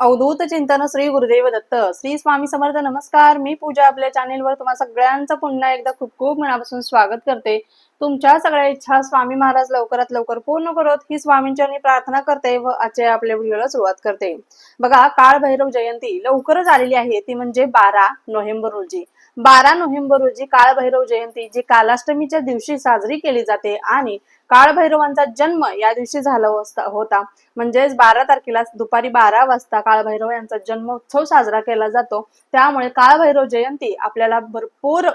अवधूत चिंतन श्री गुरुदेव दत्त. श्री स्वामी समर्थ नमस्कार. मी पूजा आपल्या चॅनेलवर तुम्हा सगळ्यांचं पुन्हा एकदा खूप खूप मनापासून स्वागत करते. तुमच्या सगळ्या इच्छा स्वामी महाराज लवकरात लवकर पूर्ण करत. ही स्वामींच्या प्रार्थना करते व आजच्या आपल्या व्हिडिओला सुरुवात करते. बघा काळभैरव जयंती लवकरच आलेली आहे. ती म्हणजे बारा नोव्हेंबर रोजी. बारा नोव्हेंबर रोजी काळभैरव जयंती जी कालाष्टमीच्या दिवशी साजरी केली जाते आणि काळभैरवांचा जन्म या दिवशी झाला होता म्हणजेच बारा तारखेला दुपारी बारा वाजता काळभैरव यांचा जन्मोत्सव साजरा केला जातो. त्यामुळे काळभैरव जयंती आपल्याला भरपूर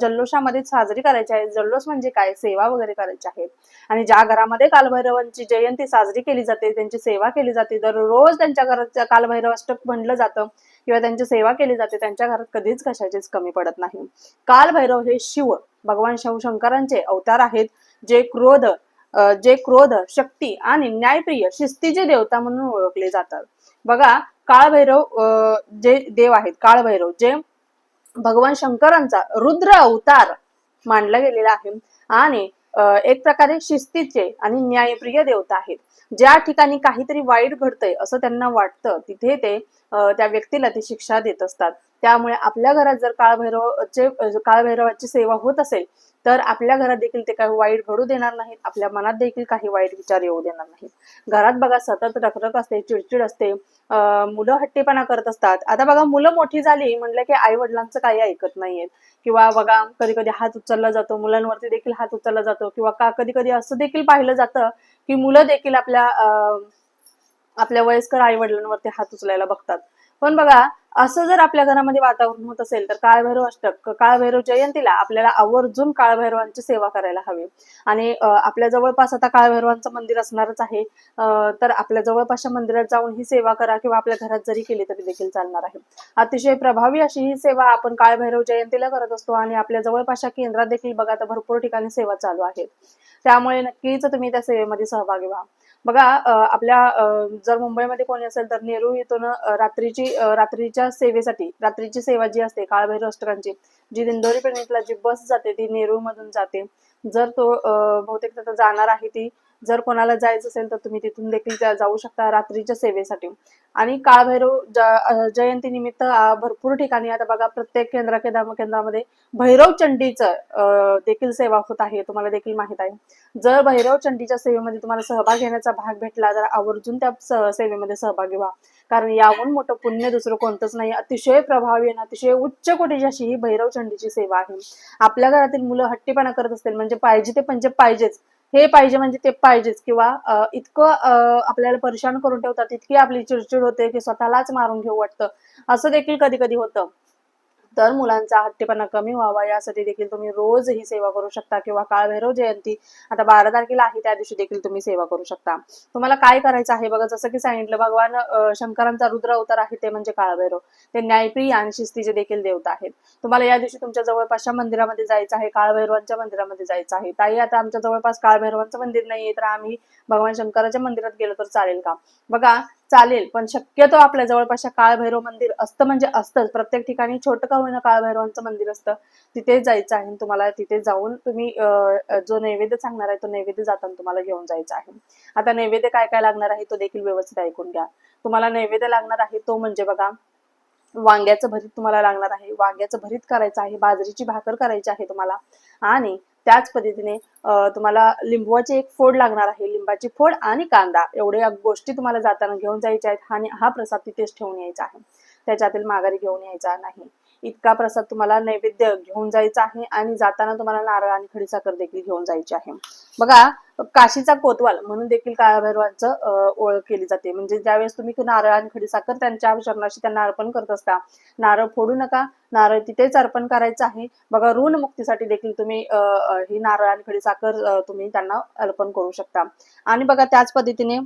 जल्लोषामध्ये साजरी करायची आहे. जल्लोष म्हणजे काय? सेवा वगैरे करायची आहे. आणि ज्या घरामध्ये कालभैरवांची जयंती साजरी केली जाते त्यांची सेवा केली जाते. दररोज त्यांच्या घरात कालभैरव अष्टक म्हणलं जातं किंवा त्यांची सेवा केली जाते त्यांच्या घरात कधीच कशाचीच कमी पडत नाही. कालभैरव हे शिव भगवान शिवशंकरांचे अवतार आहेत. जे क्रोध जे क्रोध शक्ती आणि न्यायप्रिय शिस्तीचे देवता म्हणून ओळखले जातात. बघा काळभैरव जे देव आहेत काळभैरव जे भगवान शंकरांचा रुद्र अवतार मानला गेलेला आहे आणि एक प्रकारे शिस्तीचे आणि न्यायप्रिय देवता आहेत. ज्या ठिकाणी काहीतरी वाईट घडतंय असं त्यांना वाटतं तिथे ते त्या व्यक्तीला ती शिक्षा देत असतात. त्यामुळे आपल्या घरात जर काळभैरवचे काळभैरवाची सेवा होत असेल तर आपल्या घरात देखील ते काही वाईट घडू देणार नाहीत. आपल्या मनात देखील काही वाईट विचार येऊ देणार नाहीत. घरात बघा सतत रखरख असते चिडचिड असते मुलं हट्टीपणा करत असतात. आता बघा मुलं मोठी झाली म्हणलं की आई वडिलांचं काही ऐकत नाहीयेत. किंवा बघा कधी कधी हात उचलला जातो मुलांवरती देखील हात उचलला जातो. किंवा का कधी कधी असं देखील पाहिलं जातं की मुलं देखील आपल्या आपल्या वयस्कर आई वडिलांवरती हात उचलायला बघतात. पण बघा असं जर आपल्या घरामध्ये वातावरण होत असेल तर काळभैरव अष्टक काळभैरव जयंतीला आपल्याला आवर्जून काळभैरवांची सेवा करायला हवी. आणि आपल्या जवळपास आता काळभैरवांचं मंदिर असणारच आहे तर आपल्या जवळपासच्या मंदिरात जाऊन ही सेवा करा किंवा आपल्या घरात जरी केली तरी देखील चालणार आहे. अतिशय प्रभावी अशी ही सेवा आपण काळभैरव जयंतीला करत असतो आणि आपल्या जवळपासच्या केंद्रात देखील बघा आता भरपूर ठिकाणी सेवा चालू आहे. त्यामुळे नक्कीच तुम्ही त्या सेवेमध्ये सहभागी व्हा. बघा अं, आपल्या अं, जर मुंबईमध्ये कोणी असेल तर नेहरू येतो ना रात्रीची रात्रीच्या सेवेसाठी. रात्रीची सेवा जी असते काळभैरव अष्टकांची जी दिंडोरी पेरणीतला जी बस जाते ती नेहरू मधून जाते. जर तो बहुतेक तर जाणार आहे ती जर कोणाला जायचं असेल तर तुम्ही तिथून देखील जाऊ शकता रात्रीच्या सेवेसाठी. आणि काळभैरव ज जयंती निमित्त भरपूर ठिकाणी आता बघा प्रत्येक केंद्र केंद्रा केंद्रामध्ये भैरव चंडीचं देखील सेवा होत आहे तुम्हाला देखील माहीत आहे. जर भैरव चंडीच्या सेवेमध्ये तुम्हाला सहभाग घेण्याचा भाग भेटला तर आवर्जून त्या सेवेमध्ये सहभागी व्हा. कारण याहून मोठं पुण्य दुसरं कोणतंच नाही. अतिशय प्रभावी आणि अतिशय उच्च कोटीची अशी ही भैरव चंडीची सेवा आहे. आपल्या घरातील मुलं हट्टीपणा करत असतील म्हणजे पाहिजे ते म्हणजे पाहिजेच. हे पाहिजे म्हणजे ते पाहिजेच. किंवा इतकं अं, आपल्याला परेशान करून ठेवतात इतकी आपली चिडचिड होते की स्वतःलाच मारून घेऊ वाटतं. असं देखील कधी कधी होतं. तर मुलांचा हट्टेपणा कमी व्हावा. यासाठी देखील तुम्ही रोज ही सेवा करू शकता किंवा काळभैरव जयंती. आता बारा तारखेला आहे त्या दिवशी देखील तुम्ही सेवा करू शकता. तुम्हाला काय करायचं आहे? बघा जसं की सांगितलं भगवान शंकरांचा रुद्र अवतार आहे ते म्हणजे काळभैरव. ते न्यायप्रिय आणि शिस्तीचे देखील देवता आहेत. तुम्हाला या दिवशी तुमच्या जवळपासच्या मंदिरामध्ये जायचं आहे काळभैरवांच्या मंदिरामध्ये जायचं आहे. ताई आता आमच्या जवळपास काळभैरवांचं मंदिर नाहीये तर आम्ही भगवान शंकराच्या मंदिरात गेलो तर चालेल का? बघा चालेल पण शक्यतो आपल्या जवळपासच्या काळभैरव मंदिर असतं म्हणजे असतंच. प्रत्येक ठिकाणी छोटं का होईना काळभैरवांचं मंदिर असतं. तिथे जायचं आहे तुम्हाला तिथे जाऊन तुम्ही जो नैवेद्य सांगणार आहे तो नैवेद्य जाताना तुम्हाला घेऊन जायचा आहे. आता नैवेद्य काय काय लागणार आहे तो देखील व्यवस्थित ऐकून घ्या. तुम्हाला नैवेद्य लागणार आहे तो म्हणजे बघा वांग्याचं भरीत तुम्हाला लागणार आहे. वांग्याचं भरीत करायचं आहे बाजरीची भाकर करायची आहे तुम्हाला. आणि त्याच पद्धतीने तुम्हाला लिंबवाची एक फोड लागणार आहे लिंबाची फोड आणि कांदा. एवढ्या गोष्टी तुम्हाला जाताना घेऊन जायच्या आहेत आणि हा प्रसाद तिथेच ठेवून यायचा आहे. त्याच्यातील माघारी घेऊन यायचा नाही. इतका प्रसाद तुम्हाला नैवेद्य घेऊन जायचा आहे आणि जाताना तुम्हाला नारळ आणि खडीसाखर देखील घेऊन जायची आहे. बघा काशीचा कोतवाल म्हणून देखील काळभैरवांचं ओळख केली जाते. म्हणजे ज्यावेळेस तुम्ही नारळ आणि खडीसाखर त्यांच्या चरणाशी त्यांना अर्पण करत असता नारळ फोडू नका. नारळ तिथेच अर्पण करायचं आहे. बघा ऋण मुक्तीसाठी देखील तुम्ही अं, ही नारळ आणि खडीसाखर साखर तुम्ही त्यांना अर्पण करू शकता. आणि बघा त्याच पद्धतीने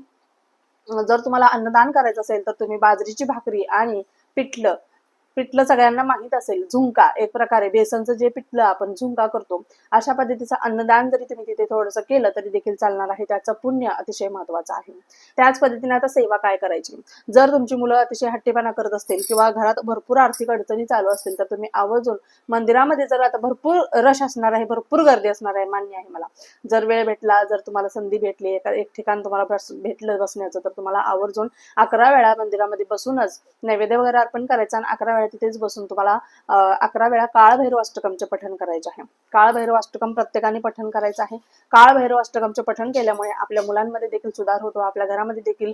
जर तुम्हाला अन्नदान करायचं असेल तर तुम्ही बाजरीची भाकरी आणि पिठलं पिठलं सगळ्यांना माहीत असेल. झुंका एक प्रकारे बेसनचं जे पिठलं आपण झुंका करतो अशा पद्धतीचं अन्नदान जरी तुम्ही तिथे थोडंसं केलं तरी देखील चालणार आहे. त्याचं पुण्य अतिशय महत्वाचं आहे. त्याच पद्धतीने आता सेवा काय करायची? जर तुमची मुलं अतिशय हट्टीपणा करत असतील किंवा घरात भरपूर आर्थिक अडचणी चालू असतील तर तुम्ही आवर्जून मंदिरामध्ये जर आता भरपूर रश असणार आहे भरपूर गर्दी असणार आहे मान्य आहे मला. जर वेळ भेटला जर तुम्हाला संधी भेटली एक ठिकाण तुम्हाला बस- भेटलं बसण्याचं तर तुम्हाला आवर्जून अकरा वेळा मंदिरामध्ये बसूनच नैवेद्य वगैरे अर्पण करायचं आणि अकरा वेळा तिथेच बसून तुम्हाला अकरा वेळा काळभैरव अष्टकमचे पठण करायचे आहे. काळभैरव अष्टकम प्रत्येकाने पठण करायचं आहे. काळभैरव अष्टकमचे पठण केल्यामुळे आपल्या मुलांमध्ये देखील सुधार होतो आपल्या घरामध्ये देखील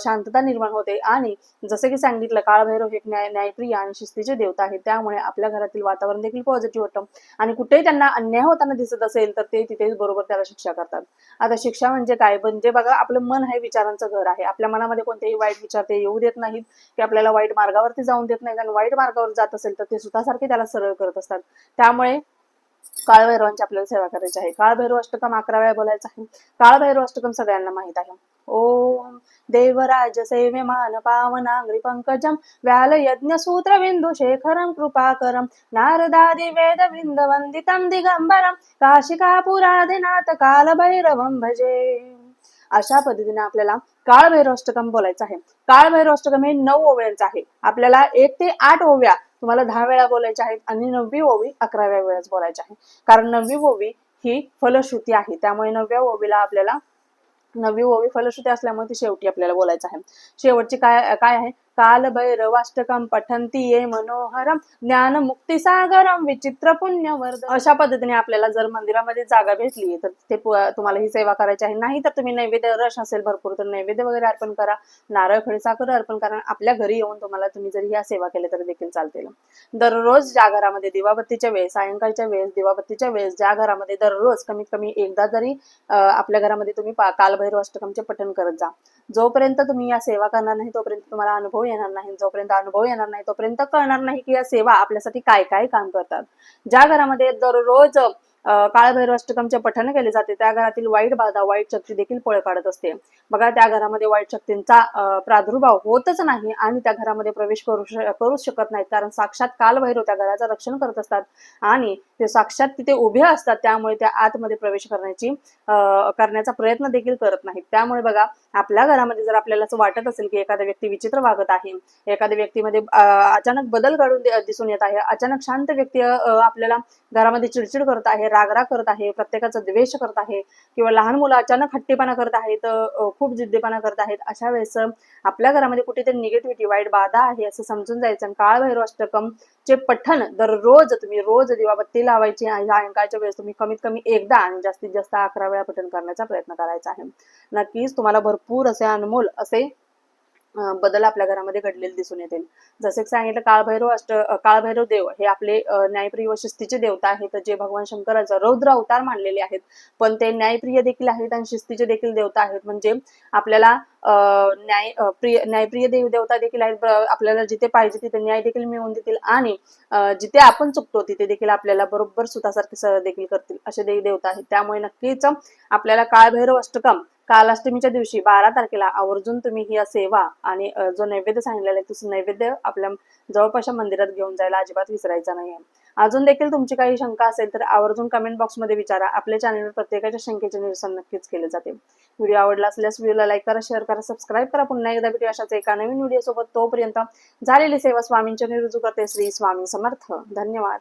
शांतता निर्माण होते. आणि जसे की सांगितलं काळभैरव हे एक न्याय न्यायप्रिय आणि शिस्तीचे देवता आहे त्यामुळे आपल्या घरातील वातावरण देखील पॉझिटिव्ह होतं. आणि कुठेही त्यांना अन्याय होताना दिसत असेल तर ते तिथेच बरोबर त्याला शिक्षा करतात. आता शिक्षा म्हणजे काय? म्हणजे बघा आपलं मन हे विचारांचं घर आहे. आपल्या मनामध्ये कोणतेही वाईट विचार ते येऊ देत नाहीत. की आपल्याला वाईट मार्गावरती जाऊन देत नाहीत आणि वाईट वाईट मार्गावर जात असेल तर ते स्वतःसारखे त्याला सरळ करत असतात. त्यामुळे काळभैरवांची आपल्याला सेवा करायची आहे. काळभैरव अष्टकम अकरा वेळा बोलायचं आहे. काळभैरव अष्टकम सगळ्यांना माहीत आहे. ओम देवराज सेवे मान पावनांग्री पंकजम व्याल यज्ञ सूत्र बिंदू शेखरम कृपाकरम नारदादि वेद बिंद वंदितम दिगंबरम. काशिकापुरादिनाथ कालभैरवम भजे. अशा पद्धतीने आपल्याला काळभैरव अष्टकम बोलायचं आहे. काळभैरव अष्टकम हे नऊ ओव्यांचं आहे. आपल्याला एक ते आठ ओव्या तुम्हाला दहा वेळा बोलायच्या आहेत आणि नववी ओवी अकराव्या वेळेस बोलायची आहे कारण नववी ओवी ही फलश्रुती आहे. त्यामुळे नवव्या ओवीला आपल्याला नववी ओवी फलश्रुती असल्यामुळे ती शेवटी आपल्याला बोलायचं आहे. शेवटची काय काय आहे? कालभैरव भैरवाष्टकम पठंती ये मनोहरम ज्ञान मुक्ती सागरम विचित्र पुण्यवर्ध अशा पद्धतीने आपल्याला जर मंदिरामध्ये जागा भेटली तर ते तुम्हाला ही सेवा करायची आहे. नाही तर तुम्ही नैवेद्य रश असेल भरपूर तर नैवेद्य वगैरे अर्पण करा. नारळ खडीसाखर अर्पण करा. आपल्या घरी येऊन तुम्हाला तुम्ही जरी ह्या सेवा केल्या तरी देखील चालतील. दररोज ज्या घरामध्ये दिवाबत्तीच्या वेळेस सायंकाळच्या वेळेस दिवाबत्तीच्या वेळेस ज्या घरामध्ये दररोज कमीत कमी एकदा जरी आपल्या घरामध्ये तुम्ही पा- कालभैरव अष्टकमचे पठण करत जा. जोपर्यंत तुम्ही या सेवा करणार नाही तोपर्यंत तुम्हाला अनुभव येणार नाही जोपर्यंत अनुभव येणार नाही तोपर्यंत कळणार नाही की या सेवा आपल्यासाठी काय काय काम करतात. ज्या घरामध्ये दररोज अं, काळभैरव अष्टकमचे पठण केले जाते. त्या घरातील वाईट बाधा वाईट शक्ती देखील पळ काढत असते. बघा त्या घरामध्ये वाईट शक्तींचा प्रादुर्भाव होतच नाही आणि त्या घरामध्ये प्रवेश करू करू करूच शकत नाहीत. कारण साक्षात कालभैरव त्या घराचं रक्षण करत असतात आणि ते साक्षात तिथे उभे असतात. त्यामुळे त्या आतमध्ये प्रवेश करण्याची करण्याचा प्रयत्न देखील करत नाहीत. त्यामुळे बघा आपल्या घरामध्ये जर आपल्याला असं वाटत असेल की एखादा व्यक्ती विचित्र वागत आहे एखाद्या व्यक्तीमध्ये अचानक बदल घडून दिसून येत आहे अचानक शांत व्यक्ती अं, आपल्याला घरामध्ये चिडचिड करत आहे रागराग करत आहे प्रत्येकाचा द्वेष करत आहे किंवा लहान मुलं अचानक हट्टीपणा करत आहेत खूप जिद्दीपणा करत आहेत अशा वेळेस आपल्या घरामध्ये कुठेतरी निगेटिव्हिटी वाईट बाधा आहे असं समजून जायचं. आणि काळभैरव अष्टकम चे पठण दररोज तुम्ही रोज दिवाबत्ती लावायची आणि सायंकाळच्या वेळेस तुम्ही कमीत कमी एकदा आणि जास्तीत जास्त अकरा वेळा पठण करण्याचा प्रयत्न करायचा आहे. नक्कीच तुम्हाला भरपूर असे अनमोल असे बदल आपल्या घरामध्ये घडलेले दिसून येतील. जसे की सांगितलं काळभैरव अष्ट काळभैरव देव हे आपले न्यायप्रिय व शिस्तीचे देवता आहेत. जे भगवान शंकराचा रौद्र अवतार मानलेले आहेत. पण ते न्यायप्रिय देखील आहेत आणि शिस्तीचे देखील देवता आहेत. म्हणजे आपल्याला अं, न्याय प्रिय न्यायप्रिय देव देवता देखील आहेत. आपल्याला जिथे पाहिजे तिथे न्याय देखील मिळवून देतील आणि जिथे आपण चुकतो तिथे देखील आपल्याला बरोबर सुतासारखे देखील करतील असे देव देवता आहेत. त्यामुळे नक्कीच आपल्याला काळभैरव अष्टकम कालाष्टमीच्या दिवशी बारा तारखेला आवर्जून तुम्ही ही सेवा आणि जो नैवेद्य सांगितलेला आहे तो नैवेद्य आपल्या जवळपासच्या मंदिरात घेऊन जायला अजिबात विसरायचा नाही आहे अजून देखील तुमची काही शंका असेल तर आवर्जून कमेंट बॉक्समध्ये विचारा. आपल्या चॅनलवर प्रत्येकाच्या शंकेचे निरसन नक्कीच केले जाते. व्हिडिओ आवडला असल्यास व्हिडिओला लाईक करा शेअर करा सबस्क्राईब करा. पुन्हा एकदा भेटू अशाच एका नवीन व्हिडिओ सोबत तोपर्यंत झालेली सेवा स्वामींच्या निरुजू करते. श्री स्वामी समर्थ. धन्यवाद.